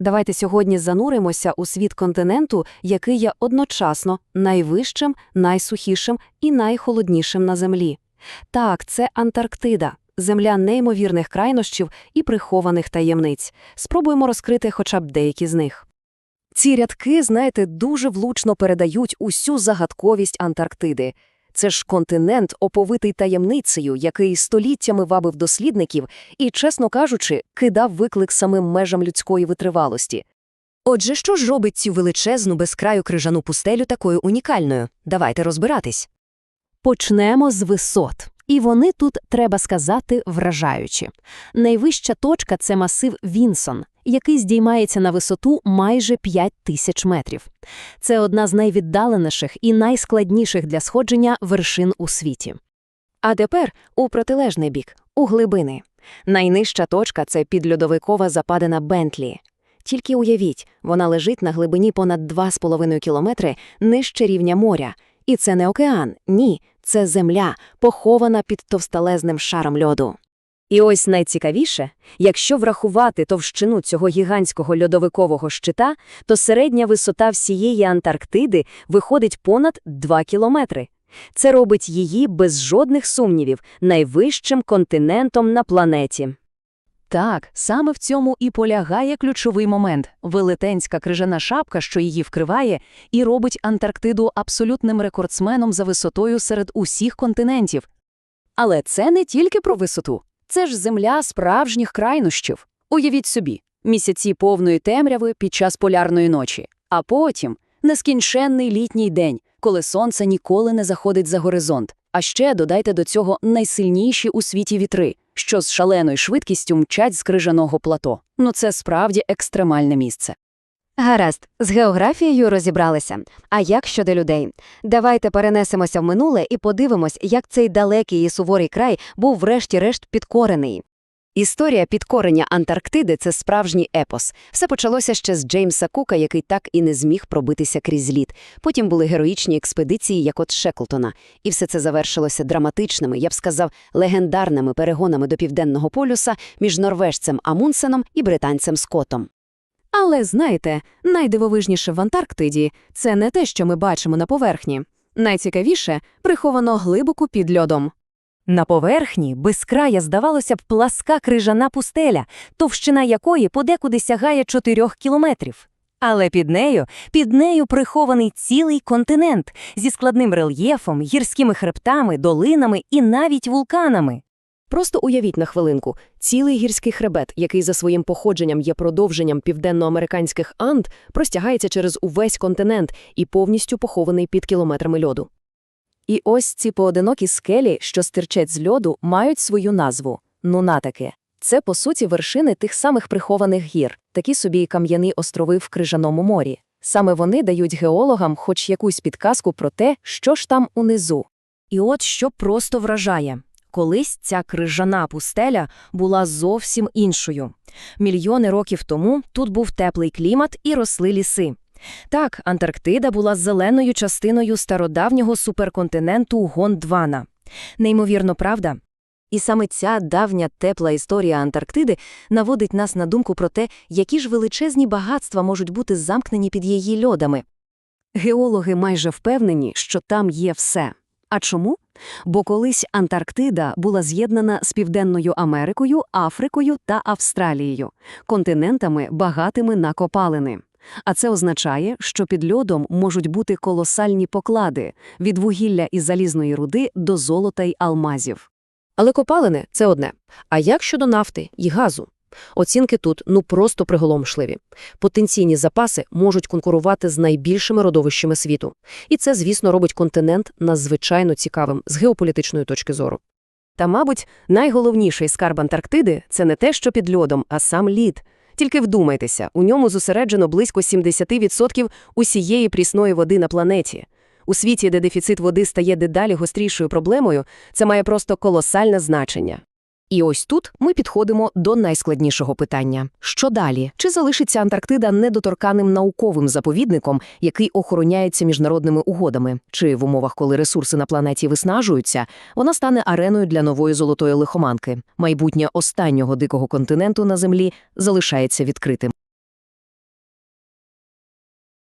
Давайте сьогодні зануримося у світ континенту, який є одночасно найвищим, найсухішим і найхолоднішим на Землі. Так, це Антарктида, земля неймовірних крайнощів і прихованих таємниць. Спробуємо розкрити хоча б деякі з них. Ці рядки, знаєте, дуже влучно передають усю загадковість Антарктиди. Це ж континент, оповитий таємницею, який століттями вабив дослідників і, чесно кажучи, кидав виклик самим межам людської витривалості. Отже, що ж робить цю величезну безкраю крижану пустелю такою унікальною? Давайте розбиратись. Почнемо з висот. І вони тут, треба сказати, вражаючі. Найвища точка – це масив Вінсон, який здіймається на висоту майже 5 тисяч метрів. Це одна з найвіддаленіших і найскладніших для сходження вершин у світі. А тепер у протилежний бік, у глибини. Найнижча точка – це підльодовикова западина Бентлі. Тільки уявіть, вона лежить на глибині понад 2,5 кілометри нижче рівня моря. І це не океан, ні, це земля, похована під товсталезним шаром льоду. І ось найцікавіше, якщо врахувати товщину цього гігантського льодовикового щита, то середня висота всієї Антарктиди виходить понад 2 кілометри. Це робить її, без жодних сумнівів, найвищим континентом на планеті. Так, саме в цьому і полягає ключовий момент – велетенська крижана шапка, що її вкриває, і робить Антарктиду абсолютним рекордсменом за висотою серед усіх континентів. Але це не тільки про висоту. Це ж земля справжніх крайнощів. Уявіть собі, місяці повної темряви під час полярної ночі, а потім нескінченний літній день, коли сонце ніколи не заходить за горизонт. А ще додайте до цього найсильніші у світі вітри, що з шаленою швидкістю мчать з крижаного плато. Ну це справді екстремальне місце. Гаразд, з географією розібралися. А як щодо людей? Давайте перенесемося в минуле і подивимось, як цей далекий і суворий край був врешті-решт підкорений. Історія підкорення Антарктиди – це справжній епос. Все почалося ще з Джеймса Кука, який так і не зміг пробитися крізь лід. Потім були героїчні експедиції, як от Шеклтона. І все це завершилося драматичними, я б сказав, легендарними перегонами до Південного полюса між норвежцем Амундсеном і британцем Скоттом. Але, знаєте, найдивовижніше в Антарктиді – це не те, що ми бачимо на поверхні. Найцікавіше – приховано глибоко під льодом. На поверхні безкрая, здавалося б, пласка крижана пустеля, товщина якої подекуди сягає 4 кілометрів. Але під нею, під нею прихований цілий континент зі складним рельєфом, гірськими хребтами, долинами і навіть вулканами. Просто уявіть на хвилинку, цілий гірський хребет, який за своїм походженням є продовженням південноамериканських Анд, простягається через увесь континент і повністю похований під кілометрами льоду. І ось ці поодинокі скелі, що стирчать з льоду, мають свою назву – нунатики. Це, по суті, вершини тих самих прихованих гір, такі собі кам'яні острови в Крижаному морі. Саме вони дають геологам хоч якусь підказку про те, що ж там унизу. І от що просто вражає. Колись ця крижана пустеля була зовсім іншою. Мільйони років тому тут був теплий клімат і росли ліси. Так, Антарктида була зеленою частиною стародавнього суперконтиненту Гондвана. Неймовірно, правда? І саме ця давня тепла історія Антарктиди наводить нас на думку про те, які ж величезні багатства можуть бути замкнені під її льодами. Геологи майже впевнені, що там є все. А чому? Бо колись Антарктида була з'єднана з Південною Америкою, Африкою та Австралією, континентами, багатими на копалини. А це означає, що під льодом можуть бути колосальні поклади від вугілля і залізної руди до золота й алмазів. Але копалини це одне. А як щодо нафти і газу? Оцінки тут ну просто приголомшливі. Потенційні запаси можуть конкурувати з найбільшими родовищами світу. І це, звісно, робить континент надзвичайно цікавим з геополітичної точки зору. Та, мабуть, найголовніший скарб Антарктиди – це не те, що під льодом, а сам лід. Тільки вдумайтеся, у ньому зосереджено близько 70% усієї прісної води на планеті. У світі, де дефіцит води стає дедалі гострішою проблемою, це має просто колосальне значення. І ось тут ми підходимо до найскладнішого питання: що далі? Чи залишиться Антарктида недоторканим науковим заповідником, який охороняється міжнародними угодами? Чи в умовах, коли ресурси на планеті виснажуються, вона стане ареною для нової золотої лихоманки? Майбутнє останнього дикого континенту на землі залишається відкритим.